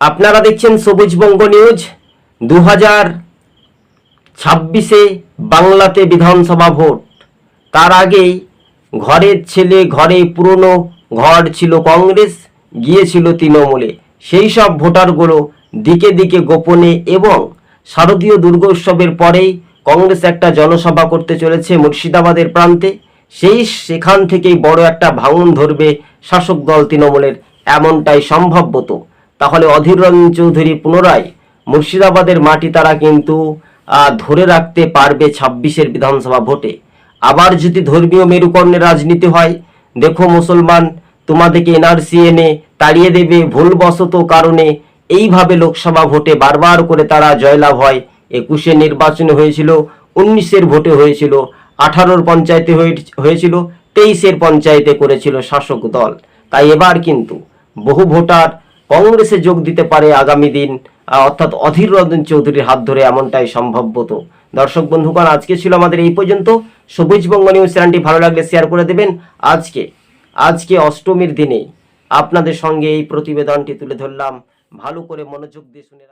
আপনারা দেখছেন সবুজবঙ্গ নিউজ। দু হাজার ছাব্বিশে বাংলাতে বিধানসভা ভোট। তার আগেই ঘরের ছেলে, ঘরে পুরনো ঘর ছিল কংগ্রেস, গিয়েছিল তৃণমূলে। সেই সব ভোটারগুলো দিকে দিকে গোপনে এবং শারদীয় দুর্গোৎসবের পরেই কংগ্রেস একটা জনসভা করতে চলেছে মুর্শিদাবাদের প্রান্তে। সেই সেখান থেকেই বড় একটা ভাঙন ধরবে শাসক দল তৃণমূলের। এমনটাই সম্ভবত। তাহলে অধীর রঞ্জন চৌধুরী পুনরায় মুর্শিদাবাদের মাটি তারা কিন্তু ধরে রাখতে পারবে ছাব্বিশের বিধানসভা ভোটে। আবার যদি ধর্মীয় মেরুকরণের রাজনীতি হয়, দেখো মুসলমান, তোমাদেরকে এনআরসি এনে তাড়িয়ে দেবে ভুলবশত কারণে। এইভাবে লোকসভা ভোটে বারবার করে তারা জয়লাভ হয়। একুশে নির্বাচনে হয়েছিল, উনিশের ভোটে হয়েছিল, আঠারোর পঞ্চায়েতে হয়ে- হয়েছিল, তেইশের পঞ্চায়েতে করেছিল শাসক দল। তাই এবার কিন্তু বহু ভোটার কংগ্রেসে যোগ দিতে পারে আগামী দিন অর্থাৎ অধীর রঞ্জন চৌধুরীর হাত ধরে এমনটাই সম্ভবত। দর্শক বন্ধুগণ, আজকে ছিল আমাদের এই পর্যন্ত। সবুজ বঙ্গ নিউজ চ্যানেলটি ভালো লাগলে শেয়ার করে দেবেন। আজকে আজকে অষ্টমীর দিনে আপনাদের সঙ্গে এই প্রতিবেদনটি তুলে ধরলাম। ভালো করে মনোযোগ দিয়ে শুনে